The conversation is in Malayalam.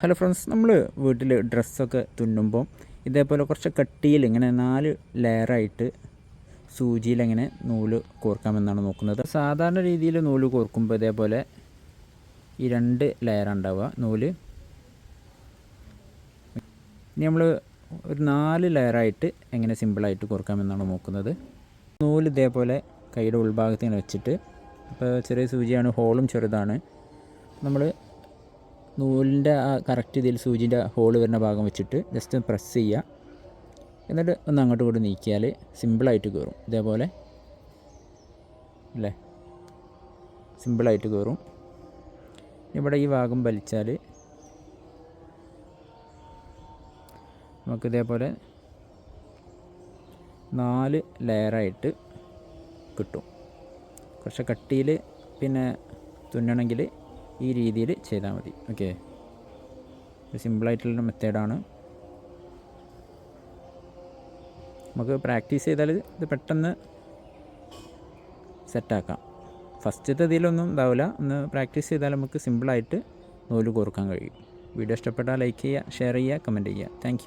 ഹലോ ഫ്രണ്ട്സ് നമ്മൾ വീട്ടിൽ ഡ്രസ്സൊക്കെ തുന്നുമ്പോൾ ഇതേപോലെ കുറച്ച് കട്ടിയിൽ ഇങ്ങനെ നാല് ലെയറായിട്ട് സൂചിയിൽ എങ്ങനെ നൂൽ കോർക്കാമെന്നാണ് നോക്കുന്നത്. സാധാരണ രീതിയിൽ നൂൽ കോർക്കുമ്പോൾ ഇതേപോലെ ഈ രണ്ട് ലെയർ ഉണ്ടാവുക നൂൽ. ഇനി നമ്മൾ ഒരു നാല് ലെയറായിട്ട് എങ്ങനെ സിമ്പിളായിട്ട് കോർക്കാമെന്നാണ് നോക്കുന്നത്. നൂൽ ഇതേപോലെ കൈയുടെ ഉൾഭാഗത്ത് ഇങ്ങനെ വെച്ചിട്ട് ഇപ്പോൾ ചെറിയ സൂചിയാണ് ഹോളും ചെറുതാണ്. നമ്മൾ നൂലിന്റെ ആ കറക്റ്റ് ഇതിൽ സൂചിന്റെ ഹോൾ വരുന്ന ഭാഗം വെച്ചിട്ട് ജസ്റ്റ് പ്രസ് ചെയ്യുക. എന്നിട്ട് ഒന്ന് അങ്ങോട്ട് കൂടി നീക്കിയാൽ സിമ്പിളായിട്ട് കയറും ഇതേപോലെ. അല്ലേ? സിമ്പിളായിട്ട് കയറും ഇവിടെ ഈ ഭാഗം വലിച്ചാൽ നമുക്കിതേപോലെ നാല് ലെയറായിട്ട് കിട്ടും. കുറച്ച് കട്ടിയിൽ പിന്നെ തുന്നണമെങ്കിൽ ഈ രീതിയിൽ ചെയ്താൽ മതി. ഓക്കെ സിമ്പിളായിട്ടുള്ള മെത്തേഡാണ് നമുക്ക് പ്രാക്ടീസ് ചെയ്താൽ ഇത് പെട്ടെന്ന് സെറ്റാക്കാം ഫസ്റ്റത്തെ ഇതിലൊന്നും ഉണ്ടാവില്ല. ഒന്ന് പ്രാക്ടീസ് ചെയ്താൽ നമുക്ക് സിമ്പിളായിട്ട് നൂൽ കോർക്കാൻ കഴിയും. വീഡിയോ ഇഷ്ടപ്പെട്ടാൽ ലൈക്ക് ചെയ്യുക ഷെയർ ചെയ്യുക കമന്റ് ചെയ്യുക. താങ്ക്